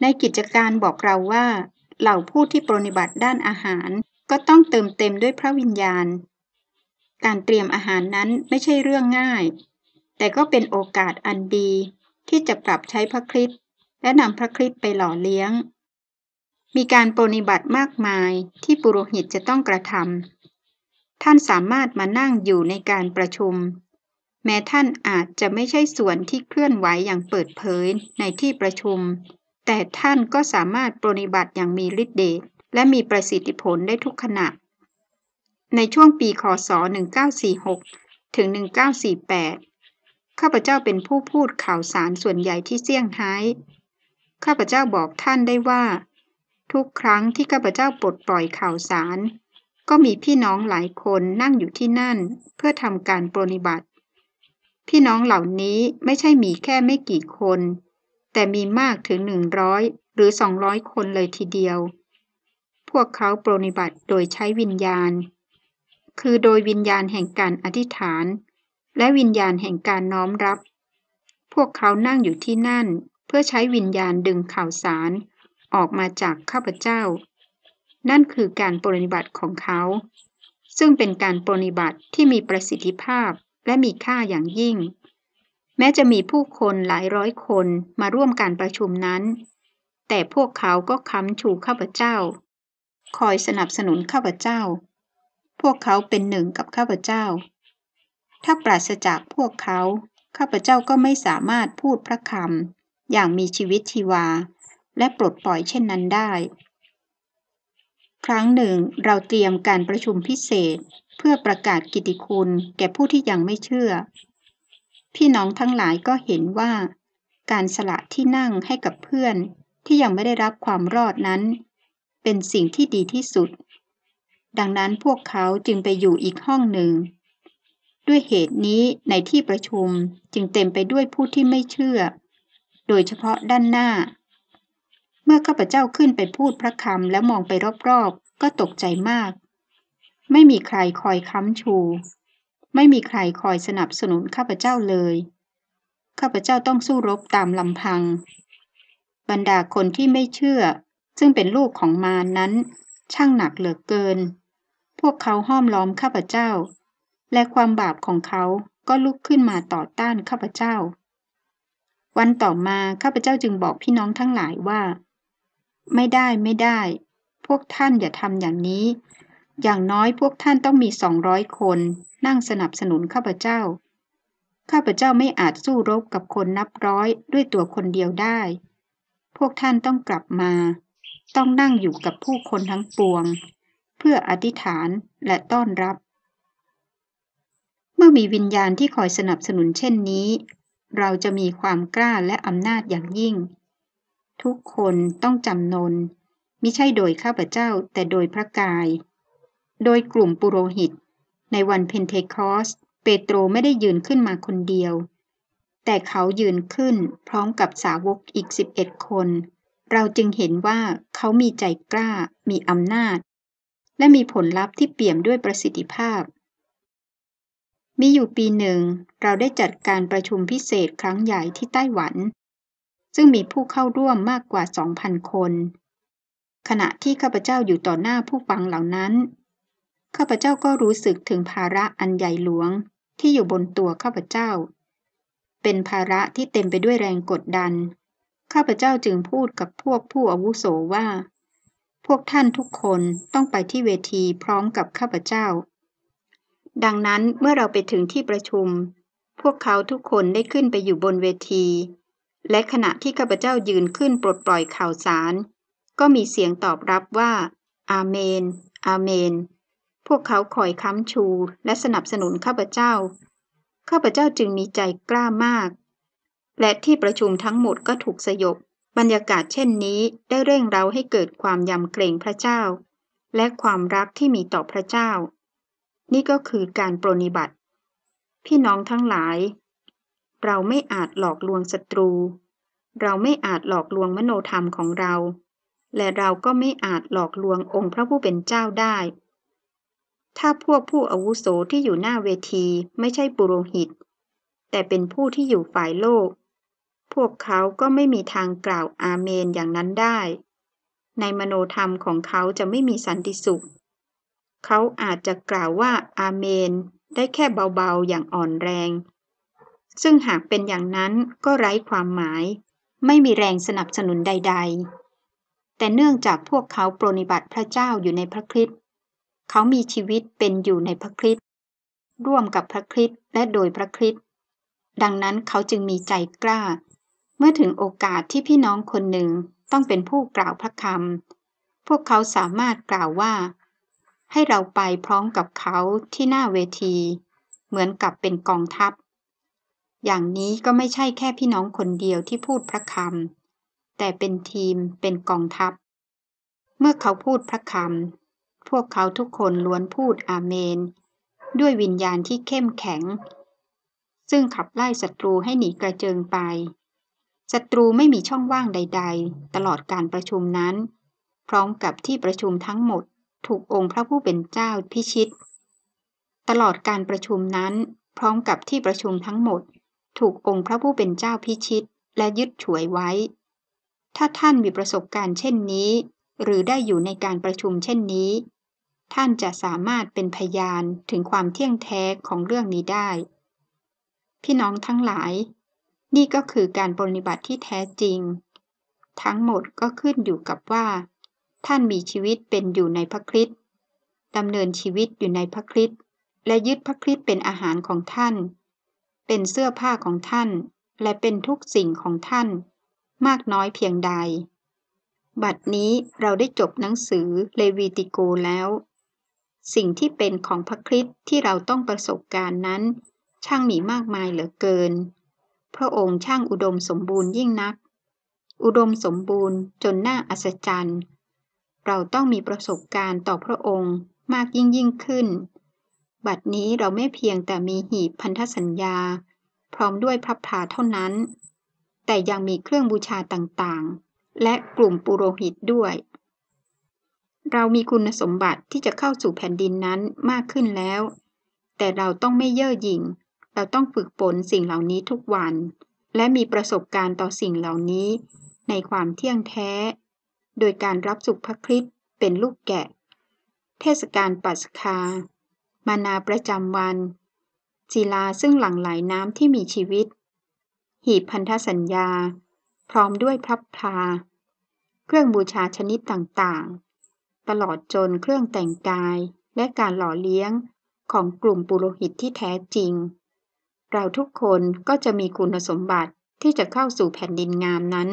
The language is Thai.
ในกิจการบอกเราว่า เหล่าผู้ที่ปรนิบัติด้านอาหารก็ต้องเติมเต็มด้วยพระวิญญาณ การเตรียมอาหารนั้นไม่ใช่เรื่องง่าย แต่ก็เป็นโอกาสอันดี ที่จะปรับใช้พระคริสต์และนำพระคริสต์ไปหล่อเลี้ยง มีการปรนิบัติมากมายที่ปุโรหิตจะต้องกระทำท่านสามารถมานั่งอยู่ในการประชุม แม้ท่านอาจจะไม่ใช่ส่วนที่เคลื่อนไหวอย่างเปิดเผยในที่ประชุม แต่ท่านก็สามารถปรนิบัติอย่างมีฤทธิ์เดชและมีประสิทธิผลได้ทุกขณะ ในช่วงปีคศ 1946 ถึง 1948 ข้าพเจ้าเป็นผู้พูดข่าวสารส่วนใหญ่ที่เซี่ยงไฮ้ ข้าพเจ้าบอกท่านได้ว่า ทุกครั้งที่ข้าพเจ้าปลดปล่อยข่าวสาร ก็มีพี่น้องหลายคนนั่งอยู่ที่นั่นเพื่อทำการปรนิบัติ พี่น้องเหล่านี้ไม่ใช่มีแค่ไม่กี่คน แต่มีมากถึงหนึ่งร้อยหรือสองร้อยคนเลยทีเดียว พวกเขาปรนิบัติโดยใช้วิญญาณ คือโดยวิญญาณแห่งการอธิษฐาน และวิญญาณแห่งการน้อมรับ พวกเขานั่งอยู่ที่นั่นเพื่อใช้วิญญาณดึงข่าวสาร ออกมาจากข้าพเจ้า นั่นคือการปรนิบัติของเขา ซึ่งเป็นการปรนิบัติที่มีประสิทธิภาพและมีค่าอย่างยิ่ง แม้จะมีผู้คนหลายร้อยคนมาร่วมการประชุมนั้น แต่พวกเขาก็ค้ำชูข้าพเจ้า คอยสนับสนุนข้าพเจ้า พวกเขาเป็นหนึ่งกับข้าพเจ้า ถ้าปราศจากพวกเขา ข้าพเจ้าก็ไม่สามารถพูดพระคำอย่างมีชีวิตชีวา และปลดปล่อยเช่นนั้นได้ ครั้งหนึ่งเราเตรียมการประชุมพิเศษเพื่อประกาศกิติคุณแก่ผู้ที่ยังไม่เชื่อ พี่น้องทั้งหลายก็เห็นว่า การสละที่นั่งให้กับเพื่อนที่ยังไม่ได้รับความรอดนั้น เป็นสิ่งที่ดีที่สุด ดังนั้นพวกเขาจึงไปอยู่อีกห้องหนึ่ง ด้วยเหตุนี้ในที่ประชุมจึงเต็มไปด้วยผู้ที่ไม่เชื่อ โดยเฉพาะด้านหน้า เมื่อข้าพเจ้าขึ้นไปพูดพระคำแล้วมองไปรอบๆ ก็ตกใจมาก ไม่มีใครคอยค้ำชู ไม่มีใครคอยสนับสนุนข้าพเจ้าเลย ข้าพเจ้าต้องสู้รบตามลำพัง บรรดาคนที่ไม่เชื่อ ซึ่งเป็นลูกของมานั้น ช่างหนักเหลือเกิน พวกเขาห้อมล้อมข้าพเจ้า และความบาปของเขาก็ลุกขึ้นมาต่อต้านข้าพเจ้า วันต่อมาข้าพเจ้าจึงบอกพี่น้องทั้งหลายว่า ไม่ได้ไม่ได้ พวกท่านอย่าทำอย่างนี้ อย่างน้อยพวกท่านต้องมีสองร้อยคน นั่งสนับสนุนข้าพเจ้า ข้าพเจ้าไม่อาจสู้รบกับคนนับร้อยด้วยตัวคนเดียวได้ พวกท่านต้องกลับมา ต้องนั่งอยู่กับผู้คนทั้งปวง เพื่ออธิษฐานและต้อนรับ เมื่อมีวิญญาณที่คอยสนับสนุนเช่นนี้ เราจะมีความกล้าและอำนาจอย่างยิ่ง ทุกคนต้องจำนนมิใช่โดยข้าพเจ้าแต่โดยพระกาย โดยกลุ่มปุโรหิต ในวันเพนเทคอสเปโตรไม่ได้ยืนขึ้นมาคนเดียว แต่เขายืนขึ้นพร้อมกับสาวกอีก 11 คน เราจึงเห็นว่าเขามีใจกล้า มีอำนาจ และมีผลลัพธ์ที่เปี่ยมด้วยประสิทธิภาพ มีอยู่ปีหนึ่ง เราได้จัดการประชุมพิเศษครั้งใหญ่ที่ไต้หวัน ซึ่งมีผู้เข้าร่วมมากกว่า 2,000 คน ขณะที่ข้าพเจ้าอยู่ต่อหน้าผู้ฟังเหล่านั้น ข้าพเจ้าก็รู้สึกถึงภาระอันใหญ่หลวงที่อยู่บนตัวข้าพเจ้า เป็นภาระที่เต็มไปด้วยแรงกดดัน ข้าพเจ้าจึงพูดกับพวกผู้อาวุโสว่า พวกท่านทุกคนต้องไปที่เวทีพร้อมกับข้าพเจ้า ดังนั้นเมื่อเราไปถึงที่ประชุม พวกเขาทุกคนได้ขึ้นไปอยู่บนเวที และขณะที่ข้าพเจ้ายืนขึ้นปลดปล่อยข่าวสาร ก็มีเสียงตอบรับว่า อาเมน อาเมน พวกเขาคอยค้ำชู และสนับสนุนข้าพเจ้า ข้าพเจ้าจึงมีใจกล้ามาก และที่ประชุมทั้งหมดก็ถูกสยบบรรยากาศเช่นนี้ได้เร่งเราให้เกิดความยำเกรงพระเจ้า และความรักที่มีต่อพระเจ้า นี่ก็คือการปรนิบัติ พี่น้องทั้งหลาย เราไม่อาจหลอกลวงศัตรู เราไม่อาจหลอกลวงมโนธรรมของเรา และเราก็ไม่อาจหลอกลวงองค์พระผู้เป็นเจ้าได้ ถ้าพวกผู้อาวุโสที่อยู่หน้าเวทีไม่ใช่ปุโรหิต แต่เป็นผู้ที่อยู่ฝ่ายโลก พวกเขาก็ไม่มีทางกล่าวอาเมนอย่างนั้นได้ ในมโนธรรมของเขาจะไม่มีสันติสุข เขาอาจจะกล่าวว่าอาเมนได้แค่เบาๆอย่างอ่อนแรง ซึ่งหากเป็นอย่างนั้นก็ไร้ความหมาย ไม่มีแรงสนับสนุนใด ๆ แต่เนื่องจากพวกเขาปรนิบัติพระเจ้าอยู่ในพระคริสต์ เขามีชีวิตเป็นอยู่ในพระคริสต์ร่วมกับพระคริสต์และโดยพระคริสต์ดังนั้นเขาจึงมีใจกล้า เมื่อถึงโอกาสที่พี่น้องคนหนึ่งต้องเป็นผู้กล่าวพระคำพวกเขาสามารถกล่าวว่า ให้เราไปพร้อมกับเขาที่หน้าเวที เหมือนกับเป็นกองทัพ อย่างนี้ก็ไม่ใช่แค่พี่น้องคนเดียวที่พูดพระคำแต่เป็นทีมเป็นกองทัพ เมื่อเขาพูดพระคำ พวกเขาทุกคนล้วนพูดอาเมน ด้วยวิญญาณที่เข้มแข็ง ซึ่งขับไล่ศัตรูให้หนีกระเจิงไปศัตรูไม่มีช่องว่างใด ๆ ตลอดการประชุมนั้น พร้อมกับที่ประชุมทั้งหมดถูกองค์พระผู้เป็นเจ้าพิชิต ตลอดการประชุมนั้น พร้อมกับที่ประชุมทั้งหมด ถูกองค์พระผู้เป็นเจ้าพิชิต และยึดฉวยไว้ ถ้าท่านมีประสบการณ์เช่นนี้ หรือได้อยู่ในการประชุมเช่นนี้ ท่านจะสามารถเป็นพยานถึงความเที่ยงแท้ของเรื่องนี้ได้ พี่น้องทั้งหลาย นี่ก็คือการปฏิบัติที่แท้จริง ทั้งหมดก็ขึ้นอยู่กับว่า ท่านมีชีวิตเป็นอยู่ในพระคริสต์ดำเนินชีวิตอยู่ในพระคริสต์และยึดพระคริสต์เป็นอาหารของท่าน เป็นเสื้อผ้าของท่าน และเป็นทุกสิ่งของท่าน มากน้อยเพียงใด บัดนี้เราได้จบหนังสือเลวีติโกแล้ว สิ่งที่เป็นของพระคริสต์ที่เราต้องประสบการณ์นั้น ช่างมีมากมายเหลือเกิน พระองค์ช่างอุดมสมบูรณ์ยิ่งนัก อุดมสมบูรณ์จนน่าอัศจรรย์ เราต้องมีประสบการณ์ต่อพระองค์มากยิ่งยิ่งขึ้น บัดนี้เราไม่เพียงแต่มีหีบพันธสัญญา พร้อมด้วยพระพาเท่านั้น แต่ยังมีเครื่องบูชาต่างๆ และกลุ่มปุโรหิตด้วย เรามีคุณสมบัติที่จะเข้าสู่แผ่นดินนั้นมากขึ้นแล้ว แต่เราต้องไม่เย่อหยิ่ง เราต้องฝึกฝนสิ่งเหล่านี้ทุกวัน และมีประสบการณ์ต่อสิ่งเหล่านี้ ในความเที่ยงแท้ โดยการรับสุขพระคริสต์เป็นลูกแกะ เทศกาลปัสคา มานาประจำวันจีลาซึ่งหลั่งไหลน้ำที่มีชีวิต หีบพันธสัญญา พร้อมด้วยพระพลา เครื่องบูชาชนิดต่างๆ ตลอดจนเครื่องแต่งกายและการหล่อเลี้ยงของกลุ่มปุโรหิตที่แท้จริง เราทุกคนก็จะมีคุณสมบัติที่จะเข้าสู่แผ่นดินงามนั้น